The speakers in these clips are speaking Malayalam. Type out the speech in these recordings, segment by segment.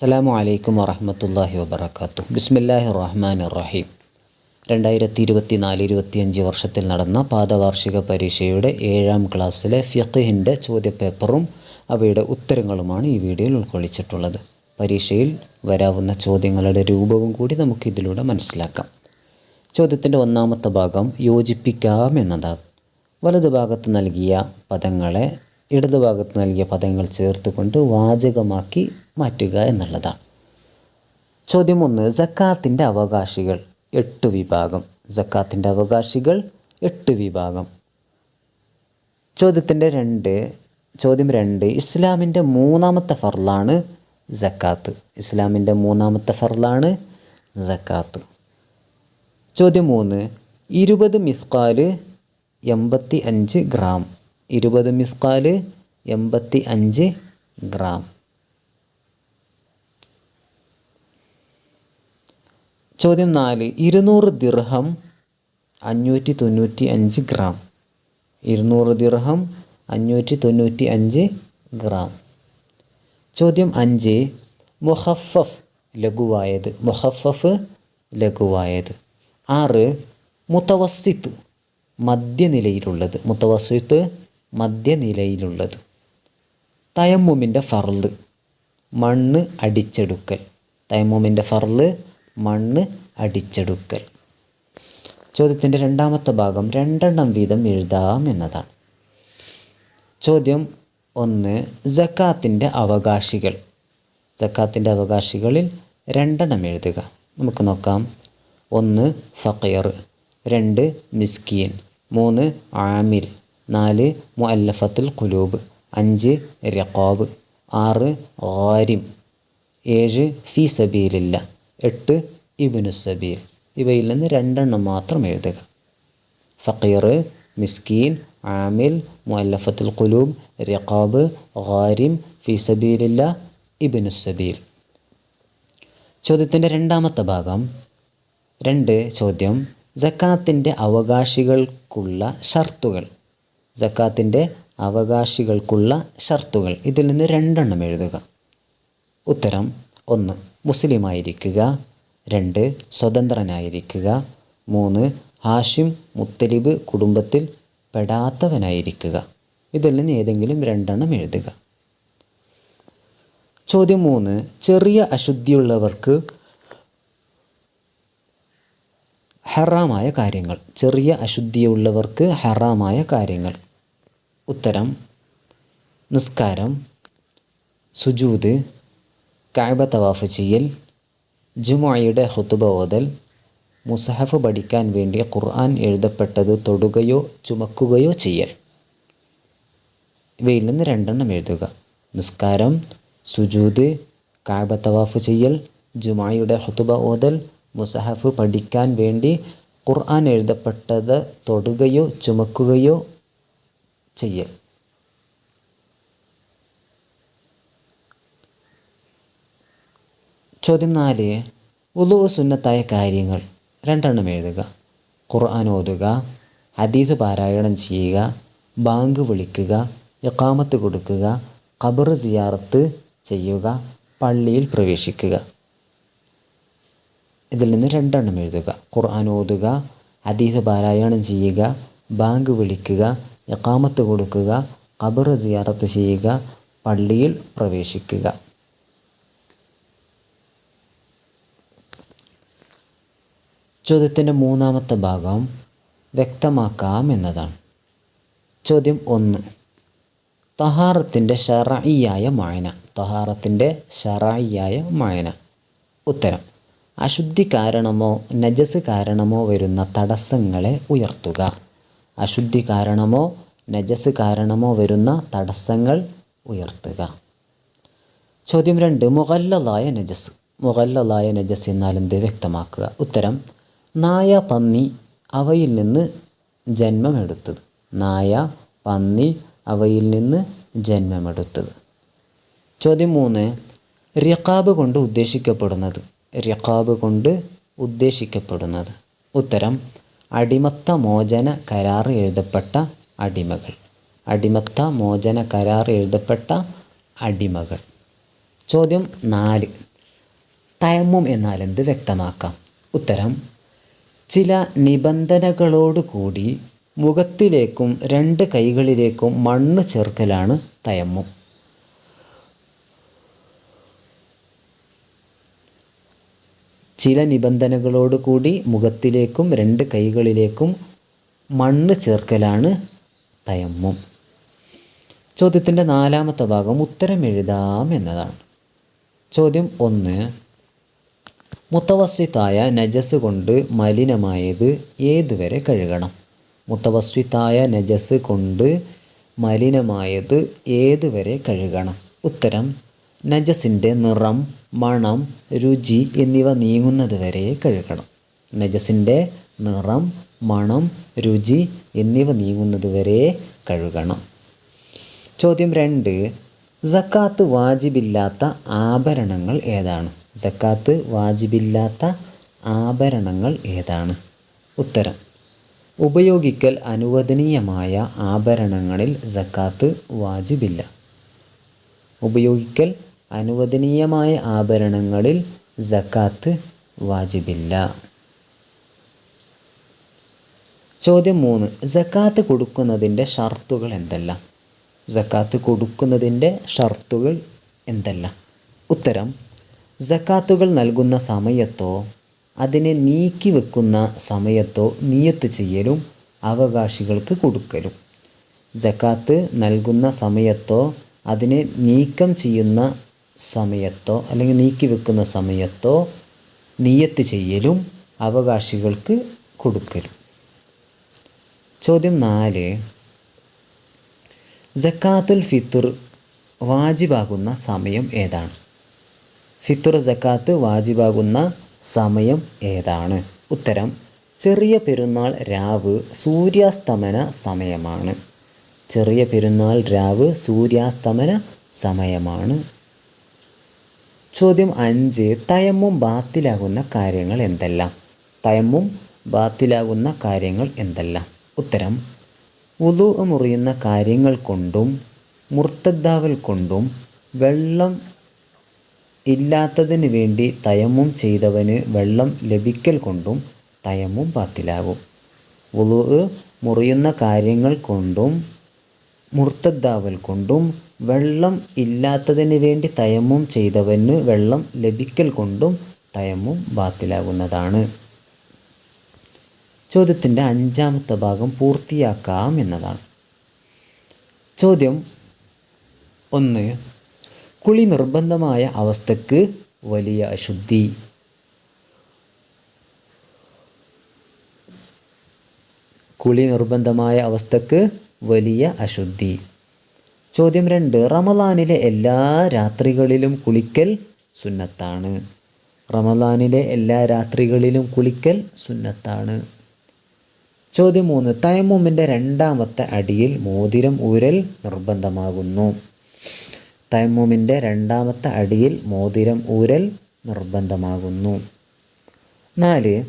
അസ്സലാമു അലൈക്കും വറഹമത്തല്ലാഹി വബർക്കാത്തു ബിസ്മില്ലാഹി റഹ്മാൻ റഹീം രണ്ടായിരത്തി ഇരുപത്തി നാല് ഇരുപത്തിയഞ്ച് വർഷത്തിൽ നടന്ന പാദവാർഷിക പരീക്ഷയുടെ ഏഴാം ക്ലാസ്സിലെ ഫിഖിന്റെ ചോദ്യപേപ്പറും അവയുടെ ഉത്തരങ്ങളുമാണ് ഈ വീഡിയോയിൽ ഉൾക്കൊള്ളിച്ചിട്ടുള്ളത്. പരീക്ഷയിൽ വരാവുന്ന ചോദ്യങ്ങളുടെ രൂപവും കൂടി നമുക്ക് ഇതിലൂടെ മനസ്സിലാക്കാം. ചോദ്യത്തിന്റെ ഒന്നാമത്തെ ഭാഗം യോജിപ്പിക്കാം എന്നതാണ്. വലതുഭാഗത്ത് നൽകിയ പദങ്ങളെ ഇടതുഭാഗത്ത് നൽകിയ പദങ്ങൾ ചേർത്തുകൊണ്ട് വാചകമാക്കി മാറ്റുക എന്നുള്ളതാണ് ചോദ്യം ഒന്ന് ജക്കാത്തിന്റെ അവകാശികൾ എട്ട് വിഭാഗം. ജക്കാത്തിന്റെ അവകാശികൾ എട്ട് വിഭാഗം. ചോദ്യത്തിന്റെ രണ്ട് ചോദ്യം രണ്ട് ഇസ്ലാമിന്റെ മൂന്നാമത്തെ ഫർലാണ് ജക്കാത്ത് ഇസ്ലാമിന്റെ മൂന്നാമത്തെ ഫർലാണ് ജക്കാത്ത് ചോദ്യം മൂന്ന് ഇരുപത് മിസ്കാൽ എൺപത്തി അഞ്ച് ഗ്രാം. ഇരുപത് മിസ്കാൽ എൺപത്തി അഞ്ച് ഗ്രാം. ചോദ്യം നാല് ഇരുന്നൂറ് ദിർഹം അഞ്ഞൂറ്റി തൊണ്ണൂറ്റി അഞ്ച് ഗ്രാം. ഇരുന്നൂറ് ദിർഹം അഞ്ഞൂറ്റി തൊണ്ണൂറ്റി അഞ്ച് ഗ്രാം. ചോദ്യം അഞ്ച് മുഹഫഫ് ലഘുവായത് മുഹഫഫ് ലഘുവായത്. ആറ് മുത്തവസിത്ത് മധ്യനിലയിലുള്ളത് മുത്തവസിത്ത് മധ്യനിലയിലുള്ളത്. തയമ്മുമിന്റെ ഫർൾ മണ്ണ് അടിച്ചെടുക്കൽ. തയമ്മുമിന്റെ ഫർൾ മണ്ണ് അടിച്ചെടുക്കൽ. ചോദ്യത്തിന്റെ രണ്ടാമത്തെ ഭാഗം രണ്ടെണ്ണം വീതം എഴുതാം എന്നതാണ്. ചോദ്യം ഒന്ന് ജക്കാത്തിന്റെ അവകാശികൾ. ജക്കാത്തിന്റെ അവകാശികളിൽ രണ്ടെണ്ണം എഴുതുക. നമുക്ക് നോക്കാം. ഒന്ന് ഫക്കീർ രണ്ട് മിസ്കീൻ. മൂന്ന് ആമിൽ. നാല് മുഅല്ലഫത്തുൽ കുലൂബ് അഞ്ച് രക്കോബ് ആറ് ഗാരിം. ഏഴ് ഫി സബീലില്ല. എട്ട് ഇബിനു സബീൽ. ഇവയിൽ നിന്ന് രണ്ടെണ്ണം മാത്രം എഴുതുക. ഫക്കീർ മിസ്കീൻ ആമിൽ മുഅല്ലഫത്തുൽ കുലൂബ് റിഖാബ് ഖാരിം ഫി സബീലില്ല ഇബിനു സബീൽ. ചോദ്യത്തിന്റെ രണ്ടാമത്തെ ഭാഗം. രണ്ട് ചോദ്യം. ജക്കാത്തിന്റെ അവകാശികൾക്കുള്ള ഷർത്തുകൾ. ജക്കാത്തിന്റെ അവകാശികൾക്കുള്ള ഷർത്തുകൾ. ഇതിൽ നിന്ന് രണ്ടെണ്ണം എഴുതുക. ഉത്തരം ഒന്ന്. മുസ്ലിമായിരിക്കുക. രണ്ട് സ്വതന്ത്രനായിരിക്കുക. മൂന്ന് ഹാഷിം മുത്തലിബ് കുടുംബത്തിൽ പെടാത്തവനായിരിക്കുക. ഇതിൽ ഏതെങ്കിലും രണ്ടെണ്ണം എഴുതുക. ചോദ്യം മൂന്ന് ചെറിയ അശുദ്ധിയുള്ളവർക്ക് ഹറാമായ കാര്യങ്ങൾ. ചെറിയ അശുദ്ധിയുള്ളവർക്ക് ഹറാമായ കാര്യങ്ങൾ. ഉത്തരം നിസ്കാരം സുജൂദ് കായബ തവാഫ് ചെയ്യൽ ജുമായിയുടെ ഹുത്തുബ ഓതൽ മുസഹഫ് പഠിക്കാൻ വേണ്ടി ഖുർആൻ എഴുതപ്പെട്ടത് തൊടുകയോ ചുമക്കുകയോ ചെയ്യൽ. ഇവയിൽ നിന്ന് രണ്ടെണ്ണം എഴുതുക. നിസ്കാരം സുജൂത് കായബ തവാഫ് ചെയ്യൽ ജുമായുടെ ഹുത്തുബ ഓതൽ മുസഹഫ് പഠിക്കാൻ വേണ്ടി ഖുർആൻ എഴുതപ്പെട്ടത് തൊടുകയോ ചുമക്കുകയോ ചെയ്യൽ. ചോദ്യം നാല്. ഉലു സുന്നത്തായ കാര്യങ്ങൾ. രണ്ടെണ്ണം എഴുതുക. ഖുർആൻ ഓതുക. ഹദീസ് പാരായണം ചെയ്യുക. ബാങ്ക് വിളിക്കുക. യക്കാമത്ത് കൊടുക്കുക. ഖബർ സിയാറത്ത് ചെയ്യുക. പള്ളിയിൽ പ്രവേശിക്കുക. ഇതിൽ നിന്ന് രണ്ടെണ്ണം എഴുതുക. ഖുർആൻ ഓതുക. ഹദീസ് പാരായണം ചെയ്യുക. ബാങ്ക് വിളിക്കുക. യക്കാമത്ത് കൊടുക്കുക. ഖബർ സിയാറത്ത് ചെയ്യുക. പള്ളിയിൽ പ്രവേശിക്കുക. ചോദ്യത്തിന്റെ മൂന്നാമത്തെ ഭാഗം വ്യക്തമാക്കാം എന്നതാണ്. ചോദ്യം ഒന്ന്. തഹാറത്തിന്റെ ഷറായിയായ മായന. തഹാറത്തിന്റെ ഷറായിയായ മായന. ഉത്തരം. അശുദ്ധി കാരണമോ നജസ് കാരണമോ വരുന്ന തടസ്സങ്ങളെ ഉയർത്തുക. അശുദ്ധി കാരണമോ നജസ് കാരണമോ വരുന്ന തടസ്സങ്ങൾ ഉയർത്തുക. ചോദ്യം രണ്ട്. മുഗല്ലലായ നജസ്. മുഗല്ലലായ നജസ് എന്നാൽ എന്ത് വ്യക്തമാക്കുക? ഉത്തരം നായ പന്നി അവയിൽ നിന്ന് ജന്മമെടുത്തത്. നായ പന്നി അവയിൽ നിന്ന് ജന്മമെടുത്തത്. ചോദ്യം മൂന്ന്. റിഖാബ് കൊണ്ട് ഉദ്ദേശിക്കപ്പെടുന്നത്. റിഖാബ് കൊണ്ട് ഉദ്ദേശിക്കപ്പെടുന്നത്. ഉത്തരം അടിമത്ത മോചന കരാർ എഴുതപ്പെട്ട അടിമകൾ. അടിമത്ത മോചന കരാർ എഴുതപ്പെട്ട അടിമകൾ. ചോദ്യം നാല്. തയമ്മും എന്നാൽ എന്ത് വ്യക്തമാക്കാം? ഉത്തരം ചില നിബന്ധനകളോടുകൂടി മുഖത്തിലേക്കും രണ്ട് കൈകളിലേക്കും മണ്ണ് ചേർക്കലാണ് തയമ്മും. ചില നിബന്ധനകളോടുകൂടി മുഖത്തിലേക്കും രണ്ട് കൈകളിലേക്കും മണ്ണ് ചേർക്കലാണ് തയമ്മും. ചോദ്യത്തിന്റെ നാലാമത്തെ ഭാഗം ഉത്തരം എഴുതാം എന്നതാണ്. ചോദ്യം ഒന്ന് മുത്തവസ്വിത്തായ നജസ് കൊണ്ട് മലിനമായത് ഏതുവരെ കഴുകണം? മുത്തവസ്വിത്തായ നജസ് കൊണ്ട് മലിനമായത് ഏതുവരെ കഴുകണം? ഉത്തരം നജസിന്റെ നിറം മണം രുചി എന്നിവ നീങ്ങുന്നത് വരെ കഴുകണം. നജസിന്റെ നിറം മണം രുചി എന്നിവ നീങ്ങുന്നത് വരെ കഴുകണം. ചോദ്യം രണ്ട് സക്കാത്ത് വാജിബില്ലാത്ത ആഭരണങ്ങൾ ഏതാണ്? സക്കാത്ത് വാജിബില്ലാത്ത ആഭരണങ്ങൾ ഏതാണ്? ഉത്തരം. ഉപയോഗിക്കൽ അനുവദനീയമായ ആഭരണങ്ങളിൽ സക്കാത്ത് വാജിബില്ല. ഉപയോഗിക്കൽ അനുവദനീയമായ ആഭരണങ്ങളിൽ സക്കാത്ത് വാജിബില്ല. ചോദ്യം മൂന്ന്. സക്കാത്ത് കൊടുക്കുന്നതിന്റെ ഷർത്തുകൾ എന്തെല്ലാം? സക്കാത്ത് കൊടുക്കുന്നതിന്റെ ഷർത്തുകൾ എന്തല്ല? ഉത്തരം സക്കാത്തുകൾ നൽകുന്ന സമയത്തോ അതിനെ നീക്കി വെക്കുന്ന സമയത്തോ നിയത്ത് ചെയ്യലും അവകാശികൾക്ക് കൊടുക്കലും. ജക്കാത്ത് നൽകുന്ന സമയത്തോ അതിനെ നീക്കം ചെയ്യുന്ന സമയത്തോ അല്ലെങ്കിൽ നീക്കി വെക്കുന്ന സമയത്തോ നിയത്ത് ചെയ്യലും അവകാശികൾക്ക് കൊടുക്കലും. ചോദ്യം നാല് ജക്കാത്തുൽ ഫിത്തുർ വാജിബാകുന്ന സമയം ഏതാണ്? ഫിത്തുർ ജക്കാത്ത് വാജിബാകുന്ന സമയം ഏതാണ്? ഉത്തരം ചെറിയ പെരുന്നാൾ രാവ് സൂര്യാസ്തമന സമയമാണ്. ചെറിയ പെരുന്നാൾ രാവ് സൂര്യാസ്തമന സമയമാണ്. ചോദ്യം അഞ്ച് തയമ്മും ബാത്തിലാകുന്ന കാര്യങ്ങൾ എന്തെല്ലാം? തയമ്മും ബാത്തിലാകുന്ന കാര്യങ്ങൾ എന്തെല്ലാം? ഉത്തരം ഉലു മുറിയുന്ന കാര്യങ്ങൾ കൊണ്ടും മുർത്തദ്ദാവൽ കൊണ്ടും വെള്ളം ഇല്ലാത്തതിന് വേണ്ടി തയമ്മും ചെയ്തവന് വെള്ളം ലഭിക്കൽ കൊണ്ടും തയമ്മും പാത്തിലാകും ഉലു മുറിയുന്ന കാര്യങ്ങൾ കൊണ്ടും മുർത്തദ്ദാവൽ കൊണ്ടും വെള്ളം ഇല്ലാത്തതിന് വേണ്ടി തയമ്മും ചെയ്തവന് വെള്ളം ലഭിക്കൽ കൊണ്ടും തയമ്മും ബാത്തിലാകുന്നതാണ്. ചോദ്യത്തിന്റെ അഞ്ചാമത്തെ ഭാഗം പൂർത്തിയാക്കാം എന്നതാണ്. ചോദ്യം ഒന്ന്. കുളി നിർബന്ധമായ അവസ്ഥക്ക് വലിയ അശുദ്ധി. കുളി നിർബന്ധമായ അവസ്ഥക്ക് വലിയ അശുദ്ധി. ചോദ്യം രണ്ട്. റമലാനിലെ എല്ലാ രാത്രികളിലും കുളിക്കൽ സുന്നത്താണ്. റമലാനിലെ എല്ലാ രാത്രികളിലും കുളിക്കൽ സുന്നത്താണ്. ചോദ്യം മൂന്ന് തയമ്മുമിന്റെ രണ്ടാമത്തെ അടിയിൽ മോതിരം ഊരൽ നിർബന്ധമാകുന്നു. തയമ്മുമിന്റെ രണ്ടാമത്തെ അടിയിൽ മോതിരം ഊരൽ നിർബന്ധമാകുന്നു. നാല്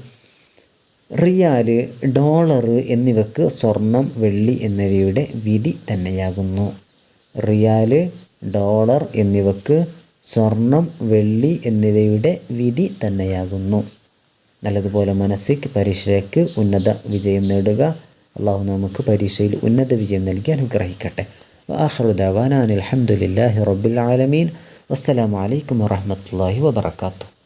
റിയാൽ ഡോളർ എന്നിവക്ക് സ്വർണം വെള്ളി എന്നിവയുടെ വിധി തന്നെയാകുന്നു. റിയാൽ ഡോളർ എന്നിവക്ക് സ്വർണം വെള്ളി എന്നിവയുടെ വിധി തന്നെയാകുന്നു. നല്ലതുപോലെ മനസ്സിക്ക് പരീക്ഷയ്ക്ക് ഉന്നത വിജയം നേടുക. അള്ളാഹു നമുക്ക് പരീക്ഷയിൽ ഉന്നത വിജയം നൽകി അനുഗ്രഹിക്കട്ടെ. ആഹ്റുദാൻ അലഹമുല്ലാഹി റബ്ബുൽ ആലമീൻ. വസ്സലാമലൈക്കും വാഹമത്തല്ലാഹി വാബർക്കാത്തു